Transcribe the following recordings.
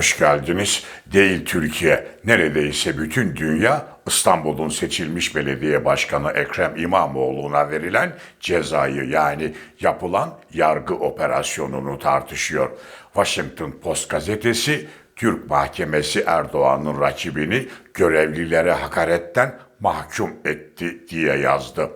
Hoş geldiniz. Değil Türkiye, neredeyse bütün dünya İstanbul'un seçilmiş belediye başkanı Ekrem İmamoğlu'na verilen cezayı yani yapılan yargı operasyonunu tartışıyor. Washington Post gazetesi Türk mahkemesi Erdoğan'ın rakibini görevlilere hakaretten mahkum etti diye yazdı.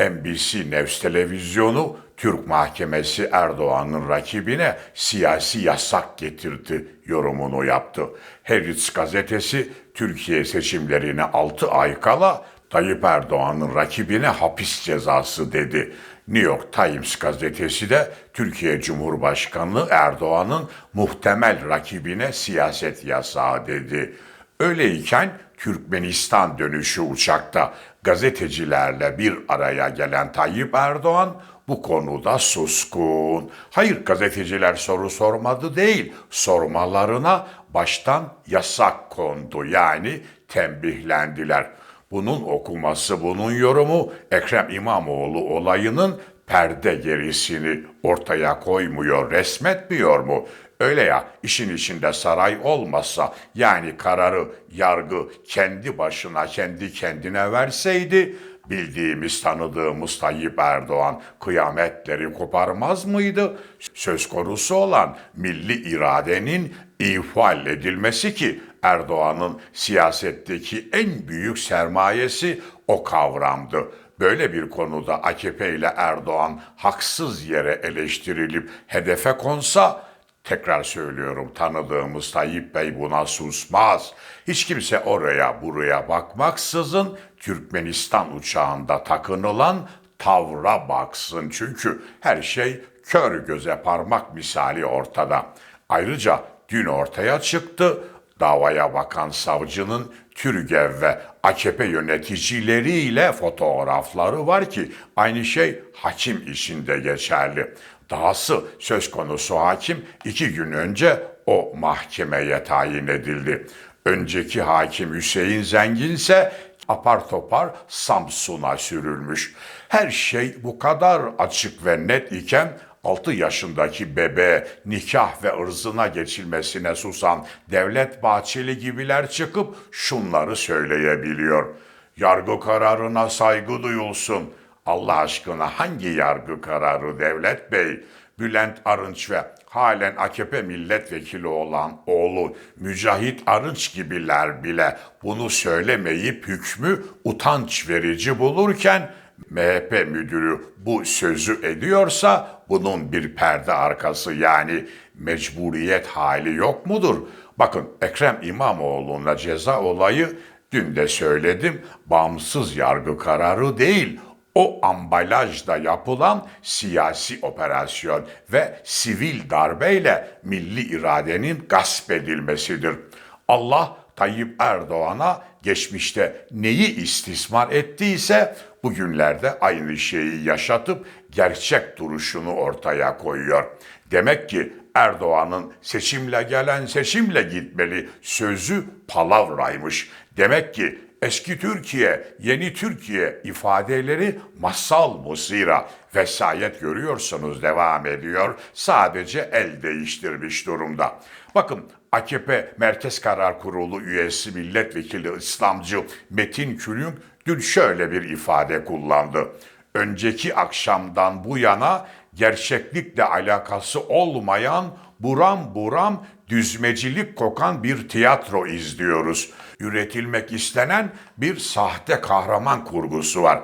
NBC News televizyonu Türk mahkemesi Erdoğan'ın rakibine siyasi yasak getirdi yorumunu yaptı. Heriz gazetesi Türkiye seçimlerine 6 ay kala Tayyip Erdoğan'ın rakibine hapis cezası dedi. New York Times gazetesi de Türkiye Cumhurbaşkanı Erdoğan'ın muhtemel rakibine siyaset yasağı dedi. Öyleyken Türkmenistan dönüşü uçakta gazetecilerle bir araya gelen Tayyip Erdoğan bu konuda suskun. Hayır gazeteciler soru sormadı değil, sormalarına baştan yasak kondu yani tembihlendiler. Bunun okuması, bunun yorumu Ekrem İmamoğlu olayının perde gerisini ortaya koymuyor, resmetmiyor mu? Öyle ya işin içinde saray olmasa yani kararı yargı kendi başına kendi kendine verseydi bildiğimiz tanıdığımız Tayyip Erdoğan kıyametleri koparmaz mıydı? Söz konusu olan milli iradenin ifal edilmesi ki Erdoğan'ın siyasetteki en büyük sermayesi o kavramdı. Böyle bir konuda AKP ile Erdoğan haksız yere eleştirilip hedefe konsa Tekrar söylüyorum tanıdığımız Tayyip Bey buna susmaz. Hiç kimse oraya buraya bakmaksızın Türkmenistan uçağında takınılan tavra baksın. Çünkü her şey kör göze parmak misali ortada. Ayrıca dün ortaya çıktı davaya bakan savcının Türgev ve AKP yöneticileriyle fotoğrafları var ki aynı şey hakim işinde geçerli. Dahası söz konusu hakim iki gün önce o mahkemeye tayin edildi. Önceki hakim Hüseyin Zengin ise apar topar Samsun'a sürülmüş. Her şey bu kadar açık ve net iken 6 yaşındaki bebe nikah ve ırzına geçilmesine susan Devlet Bahçeli gibiler çıkıp şunları söyleyebiliyor. Yargı kararına saygı duyulsun. Allah aşkına hangi yargı kararı Devlet Bey? Bülent Arınç ve halen AKP milletvekili olan oğlu Mücahit Arınç gibiler bile bunu söylemeyip hükmü utanç verici bulurken MHP müdürü bu sözü ediyorsa bunun bir perde arkası yani mecburiyet hali yok mudur? Bakın Ekrem İmamoğlu'na ceza olayı dün de söyledim bağımsız yargı kararı değil o ambalajda yapılan siyasi operasyon ve sivil darbeyle milli iradenin gasp edilmesidir. Allah Tayyip Erdoğan'a geçmişte neyi istismar ettiyse bugünlerde aynı şeyi yaşatıp gerçek duruşunu ortaya koyuyor. Demek ki Erdoğan'ın seçimle gelen seçimle gitmeli sözü palavraymış. Demek ki eski Türkiye, yeni Türkiye ifadeleri masal musira vesayet görüyorsunuz devam ediyor. Sadece el değiştirmiş durumda. Bakın AKP Merkez Karar Kurulu üyesi milletvekili İslamcı Metin Külünk dün şöyle bir ifade kullandı. Önceki akşamdan bu yana gerçeklikle alakası olmayan buram buram düzmecilik kokan bir tiyatro izliyoruz. Üretilmek istenen bir sahte kahraman kurgusu var.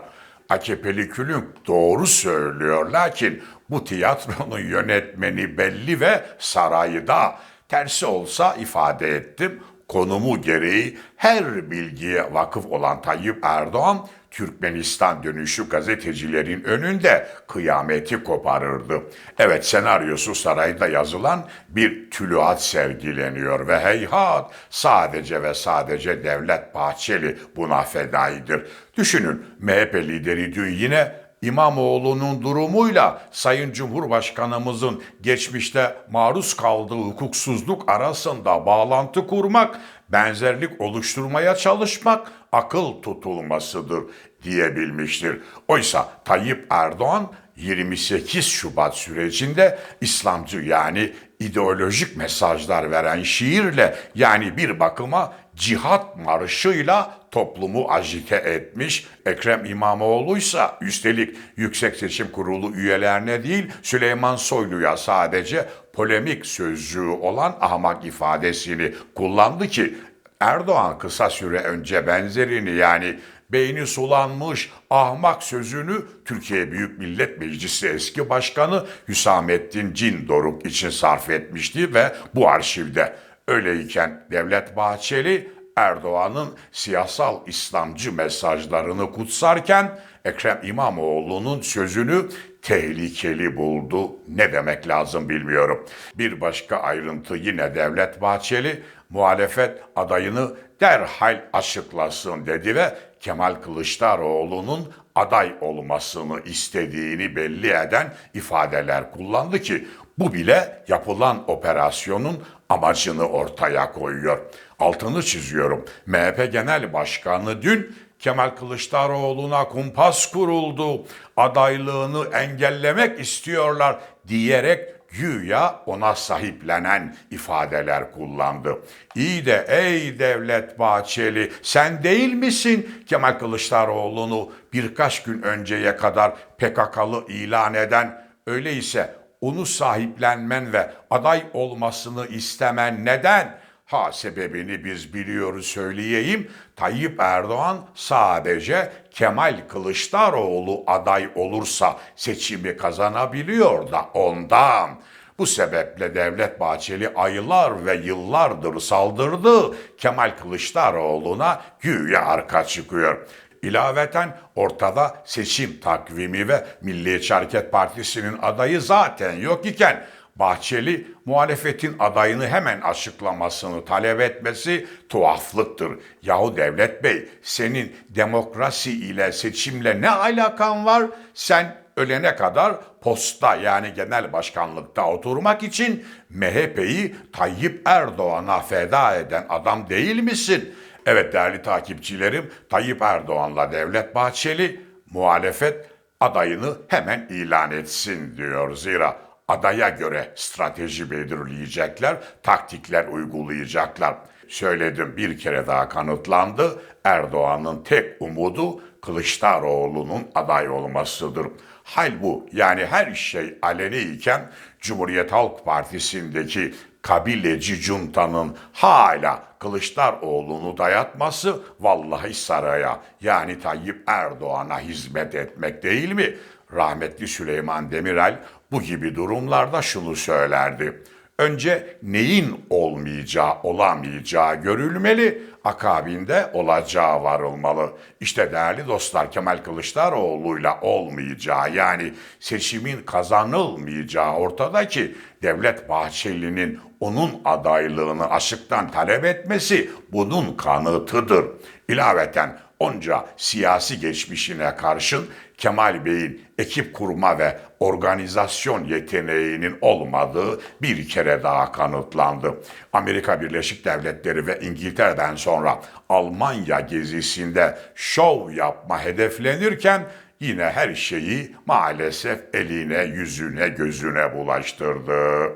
AKP'li Külünk doğru söylüyor lakin bu tiyatronun yönetmeni belli ve sarayda. Tersi olsa ifade ettim konumu gereği her bilgiye vakıf olan Tayyip Erdoğan Türkmenistan dönüşü gazetecilerin önünde kıyameti koparırdı. Evet senaryosu sarayda yazılan bir tülüat sergileniyor ve heyhat sadece ve sadece Devlet Bahçeli buna fedaidir. Düşünün MHP lideri dün yine İmamoğlu'nun durumuyla Sayın Cumhurbaşkanımızın geçmişte maruz kaldığı hukuksuzluk arasında bağlantı kurmak, benzerlik oluşturmaya çalışmak akıl tutulmasıdır diyebilmiştir. Oysa Tayyip Erdoğan 28 Şubat sürecinde İslamcı yani ideolojik mesajlar veren şiirle yani bir bakıma cihat marşıyla toplumu agite etmiş. Ekrem İmamoğlu'ysa üstelik Yüksek Seçim Kurulu üyelerine değil Süleyman Soylu'ya sadece polemik sözcüğü olan ahmak ifadesini kullandı ki Erdoğan kısa süre önce benzerini yani beyni sulanmış ahmak sözünü Türkiye Büyük Millet Meclisi eski başkanı Hüsamettin Cin Doruk için sarf etmişti ve bu arşivde. Öyleyken Devlet Bahçeli Erdoğan'ın siyasal İslamcı mesajlarını kutsarken Ekrem İmamoğlu'nun sözünü tehlikeli buldu. Ne demek lazım bilmiyorum. Bir başka ayrıntı yine Devlet Bahçeli muhalefet adayını derhal açıklasın dedi ve Kemal Kılıçdaroğlu'nun aday olmasını istediğini belli eden ifadeler kullandı ki bu bile yapılan operasyonun amacını ortaya koyuyor. Altını çiziyorum. MHP Genel Başkanı dün Kemal Kılıçdaroğlu'na kumpas kuruldu, adaylığını engellemek istiyorlar diyerek güya ona sahiplenen ifadeler kullandı. İyi de ey Devlet Bahçeli sen değil misin Kemal Kılıçdaroğlu'nu birkaç gün önceye kadar PKK'lı ilan eden öyleyse onu sahiplenmen ve aday olmasını istemen neden? Ha sebebini biz biliyoruz söyleyeyim. Tayyip Erdoğan sadece Kemal Kılıçdaroğlu aday olursa seçimi kazanabiliyor da ondan. Bu sebeple Devlet Bahçeli aylar ve yıllardır saldırdı. Kemal Kılıçdaroğlu'na güya arka çıkıyor. İlaveten ortada seçim takvimi ve Milliyetçi Hareket Partisi'nin adayı zaten yok iken Bahçeli muhalefetin adayını hemen açıklamasını talep etmesi tuhaflıktır. Yahu Devlet Bey senin demokrasi ile seçimle ne alakan var? Sen ölene kadar posta yani genel başkanlıkta oturmak için MHP'yi Tayyip Erdoğan'a feda eden adam değil misin? Evet değerli takipçilerim Tayyip Erdoğan'la Devlet Bahçeli muhalefet adayını hemen ilan etsin diyor. Zira adaya göre strateji belirleyecekler, taktikler uygulayacaklar. Söyledim bir kere daha kanıtlandı. Erdoğan'ın tek umudu Kılıçdaroğlu'nun aday olmasıdır. Hal bu. Yani her şey aleni iken Cumhuriyet Halk Partisi'ndeki kabileci cuntanın hala Kılıçdaroğlu'nu dayatması vallahi saraya yani Tayyip Erdoğan'a hizmet etmek değil mi? Rahmetli Süleyman Demirel bu gibi durumlarda şunu söylerdi. Önce neyin olmayacağı, olamayacağı görülmeli, akabinde olacağı varılmalı. İşte değerli dostlar Kemal Kılıçdaroğlu'yla olmayacağı yani seçimin kazanılmayacağı ortada ki Devlet Bahçeli'nin onun adaylığını açıktan talep etmesi bunun kanıtıdır. İlaveten onca siyasi geçmişine karşın Kemal Bey'in ekip kurma ve organizasyon yeteneğinin olmadığı bir kere daha kanıtlandı. Amerika Birleşik Devletleri ve İngiltere'den sonra Almanya gezisinde şov yapma hedeflenirken yine her şeyi maalesef eline, yüzüne, gözüne bulaştırdı.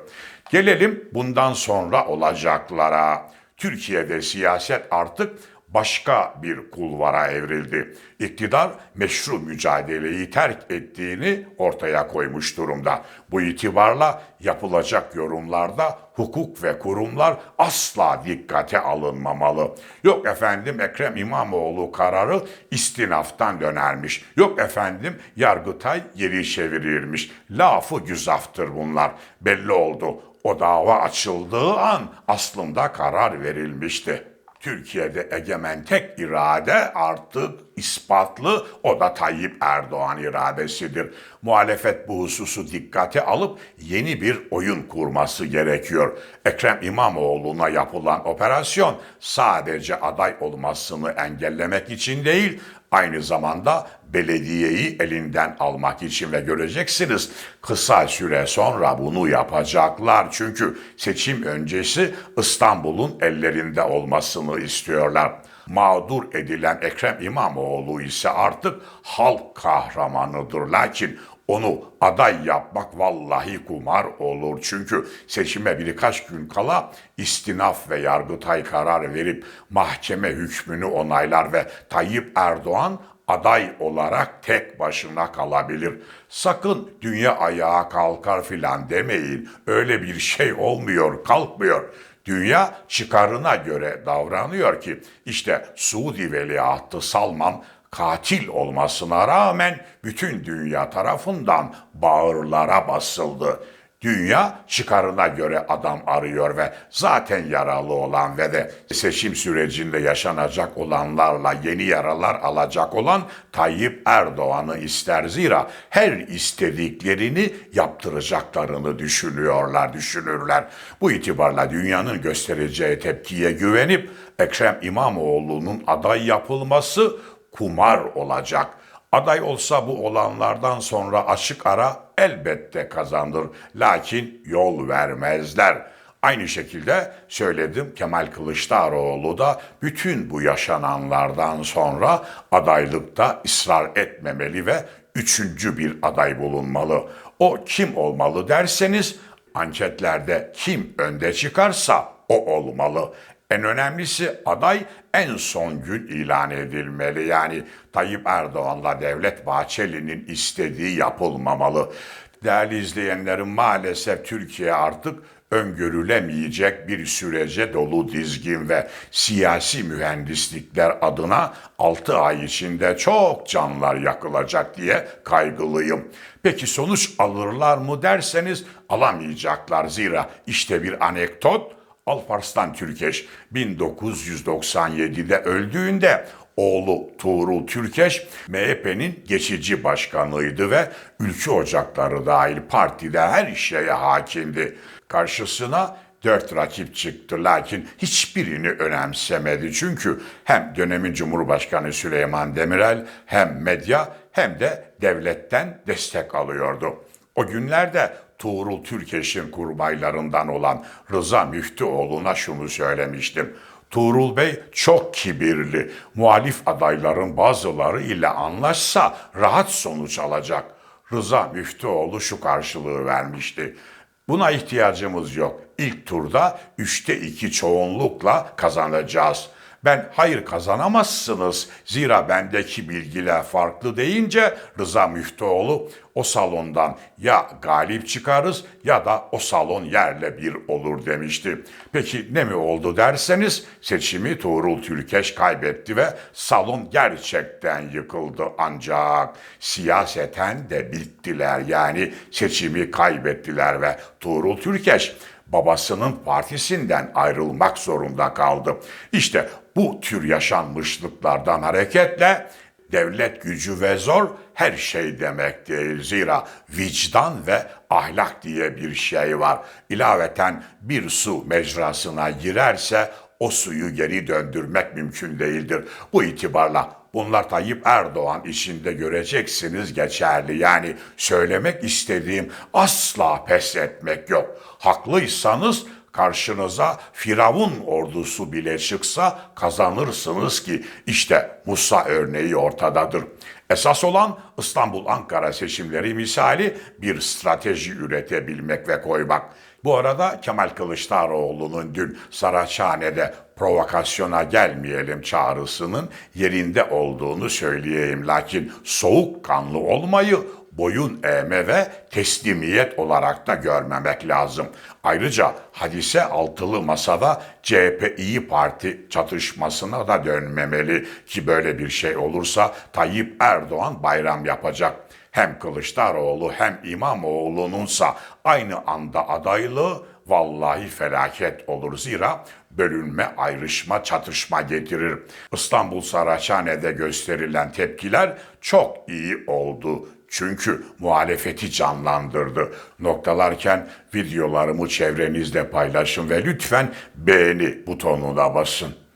Gelelim bundan sonra olacaklara. Türkiye'de siyaset artık başka bir kulvara evrildi. İktidar meşru mücadeleyi terk ettiğini ortaya koymuş durumda. Bu itibarla yapılacak yorumlarda hukuk ve kurumlar asla dikkate alınmamalı. Yok efendim Ekrem İmamoğlu kararı istinaftan dönermiş. Yok efendim Yargıtay geri çevirilmiş. Lafı güzaftır bunlar. Belli oldu. O dava açıldığı an aslında karar verilmişti. Türkiye'de egemen tek irade artık ispatlı o da Tayyip Erdoğan iradesidir. Muhalefet bu hususu dikkate alıp yeni bir oyun kurması gerekiyor. Ekrem İmamoğlu'na yapılan operasyon sadece aday olmasını engellemek için değil, aynı zamanda belediyeyi elinden almak için ve göreceksiniz kısa süre sonra bunu yapacaklar. Çünkü seçim öncesi İstanbul'un ellerinde olmasını istiyorlar. Mağdur edilen Ekrem İmamoğlu ise artık halk kahramanıdır. Lakin onu aday yapmak vallahi kumar olur. Çünkü seçime birkaç gün kala istinaf ve yargıtay karar verip mahkeme hükmünü onaylar ve Tayyip Erdoğan aday olarak tek başına kalabilir. Sakın dünya ayağa kalkar filan demeyin. Öyle bir şey olmuyor, kalkmıyor. Dünya çıkarına göre davranıyor ki işte Suudi Veliahtı Salman katil olmasına rağmen bütün dünya tarafından bağırlara basıldı. Dünya çıkarına göre adam arıyor ve zaten yaralı olan ve de seçim sürecinde yaşanacak olanlarla yeni yaralar alacak olan Tayyip Erdoğan'ı ister. Zira her istediklerini yaptıracaklarını düşünüyorlar, düşünürler. Bu itibarla dünyanın göstereceği tepkiye güvenip Ekrem İmamoğlu'nun aday yapılması kumar olacak. Aday olsa bu olanlardan sonra açık ara elbette kazanır. Lakin yol vermezler. Aynı şekilde söyledim Kemal Kılıçdaroğlu da bütün bu yaşananlardan sonra adaylıkta ısrar etmemeli ve üçüncü bir aday bulunmalı. O kim olmalı derseniz anketlerde kim önde çıkarsa o olmalı. En önemlisi aday en son gün ilan edilmeli. Yani Tayyip Erdoğan'la Devlet Bahçeli'nin istediği yapılmamalı. Değerli izleyenlerim maalesef Türkiye artık öngörülemeyecek bir sürece dolu dizgin ve siyasi mühendislikler adına 6 ay içinde çok canlar yakılacak diye kaygılıyım. Peki sonuç alırlar mı derseniz alamayacaklar zira işte bir anekdot Alparslan Türkeş 1997'de öldüğünde oğlu Tuğrul Türkeş MHP'nin geçici başkanıydı ve ülke ocakları dahil partide her şeye hakimdi. Karşısına dört rakip çıktı lakin hiçbirini önemsemedi. Çünkü hem dönemin Cumhurbaşkanı Süleyman Demirel hem medya hem de devletten destek alıyordu. O günlerde Tuğrul Türkeş'in kurmaylarından olan Rıza Müftüoğlu'na şunu söylemiştim. Tuğrul Bey çok kibirli. Muhalif adayların bazıları ile anlaşsa rahat sonuç alacak. Rıza Müftüoğlu şu karşılığı vermişti. Buna ihtiyacımız yok. İlk turda üçte iki çoğunlukla kazanacağız. Ben hayır kazanamazsınız zira bendeki bilgiler farklı deyince Rıza Müftüoğlu o salondan ya galip çıkarız ya da o salon yerle bir olur demişti. Peki ne mi oldu derseniz seçimi Tuğrul Türkeş kaybetti ve salon gerçekten yıkıldı ancak siyaseten de bittiler yani seçimi kaybettiler ve Tuğrul Türkeş babasının partisinden ayrılmak zorunda kaldı. İşte bu tür yaşanmışlıklardan hareketle devlet gücü ve zor her şey demek değil. Zira vicdan ve ahlak diye bir şey var. İlaveten bir su mecrasına girerse o suyu geri döndürmek mümkün değildir. Bu itibarla bunlar Tayyip Erdoğan içinde göreceksiniz geçerli. Yani söylemek istediğim asla pes etmek yok. Haklıysanız karşınıza Firavun ordusu bile çıksa kazanırsınız ki işte Musa örneği ortadadır. Esas olan İstanbul-Ankara seçimleri misali bir strateji üretebilmek ve koymak. Bu arada Kemal Kılıçdaroğlu'nun dün Saraçhane'de provokasyona gelmeyelim çağrısının yerinde olduğunu söyleyeyim. Lakin soğukkanlı olmayı boyun eğme ve teslimiyet olarak da görmemek lazım. Ayrıca hadise altılı masada CHP İyi Parti çatışmasına da dönmemeli ki böyle bir şey olursa Tayyip Erdoğan bayram yapacak. Hem Kılıçdaroğlu hem İmamoğlu'nunsa aynı anda adaylığı vallahi felaket olur. Zira bölünme, ayrışma, çatışma getirir. İstanbul Saraçhane'de gösterilen tepkiler çok iyi oldu. Çünkü muhalefeti canlandırdı. Noktalarken videolarımı çevrenizde paylaşın ve lütfen beğeni butonuna basın.